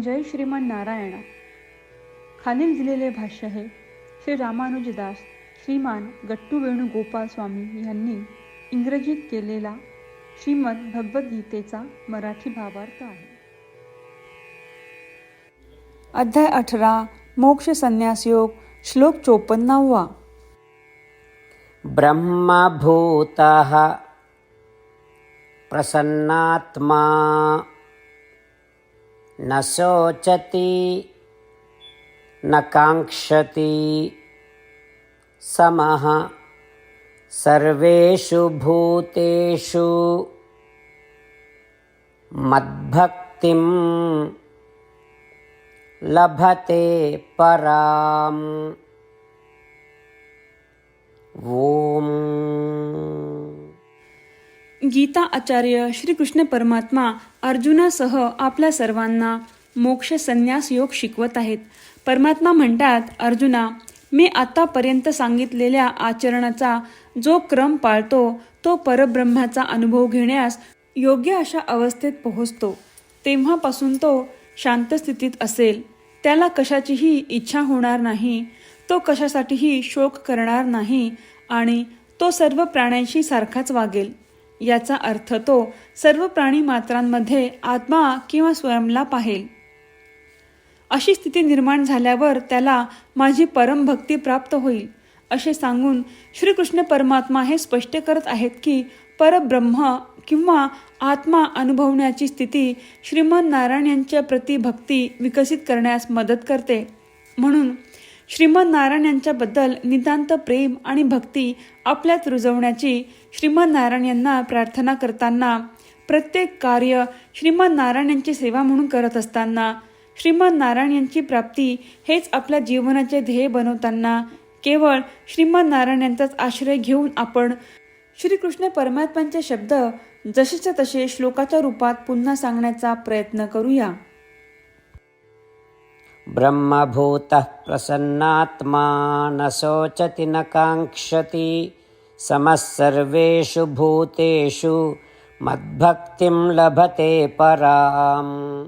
जय श्रीमान नारायणा. खालील दिलेले भाष्य हे श्री रामानुजदास श्रीमान गट्टू वेणुगोपाल स्वामी यांनी इंग्रजीत केलेला श्रीमद भगवद्गीतेचा मराठी भावार्थ आहे. अध्याय अठरा मोक्ष संन्यास योग श्लोक चोपन्नावा. ब्रह्मभूतः प्रसन्नात्मा। न शोचति न काङ्क्षति। समः सर्वेषु भूतेषु मद्भक्तिं लभते पराम्। ॐ। गीता आचार्य श्रीकृष्ण परमात्मा अर्जुनासह आपल्या सर्वांना मोक्ष संन्यास योग शिकवत आहेत. परमात्मा म्हणतात अर्जुना मी आतापर्यंत सांगितलेल्या आचरणाचा जो क्रम पाळतो तो परब्रह्माचा अनुभव घेण्यास योग्य अशा अवस्थेत पोहोचतो. तेव्हापासून तो शांत स्थितीत असेल. त्याला कशाचीही इच्छा होणार नाही तो कशासाठीही शोक करणार नाही आणि तो सर्व प्राण्यांशी सारखाच वागेल. याचा अर्थ तो सर्व प्राणी मात्रांमध्ये आत्मा किंवा स्वयंला पाहेल. अशी स्थिती निर्माण झाल्यावर त्याला माझी परमभक्ती प्राप्त होईल असे सांगून श्रीकृष्ण परमात्मा हे स्पष्ट करत आहेत की परब्रह्म किंवा आत्मा अनुभवण्याची स्थिती श्रीमन नारायण यांच्या प्रती भक्ती विकसित करण्यास मदत करते. म्हणून श्रीमद नारायण यांच्याबद्दल नितांत प्रेम आणि भक्ती आपल्यात रुजवण्याची श्रीमद नारायण यांना प्रार्थना करताना प्रत्येक कार्य श्रीमद नारायण यांची सेवा म्हणून करत असताना श्रीमद नारायण यांची प्राप्ती हेच आपल्या जीवनाचे ध्येय बनवताना केवळ श्रीमद नारायण यांचाच आश्रय घेऊन आपण श्रीकृष्ण परमात्म्यांचे शब्द जसेच्या तसे श्लोकाच्या रूपात पुन्हा सांगण्याचा प्रयत्न करूया. ब्रह्मभूतः प्रसन्नात्मा न शोचति न काङ्क्षति। समः सर्वेषु भूतेषु मद्भक्तिं लभते पराम्।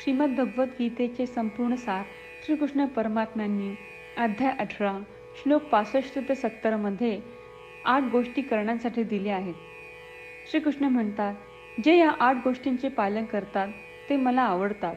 श्रीमद्भगवद्गीतेचे संपूर्ण सार श्रीकृष्ण परमात्म्यांनी अध्याय अठरा श्लोक पासष्ट ते सत्तरमध्ये आठ गोष्टी करण्यासाठी दिल्या आहेत. श्रीकृष्ण म्हणतात जे या आठ गोष्टींचे पालन करतात ते मला आवडतात.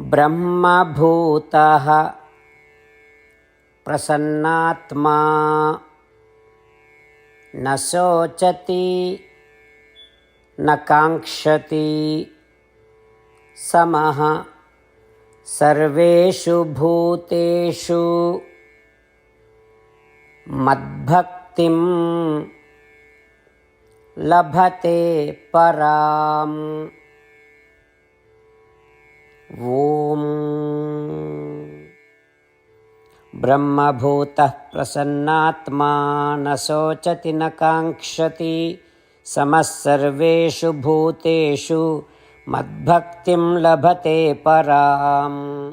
ब्रह्मभूतः प्रसन्नात्मा। न शोचति न काङ्क्षति। समः सर्वेषु भूतेषु मद्भक्तिं लभते पराम्। ॐ ब्रह्मभूतः प्रसन्नात्मा न शोचति न काङ्क्षति। समः सर्वेषु भूतेषु मद्भक्तिं लभते पराम्।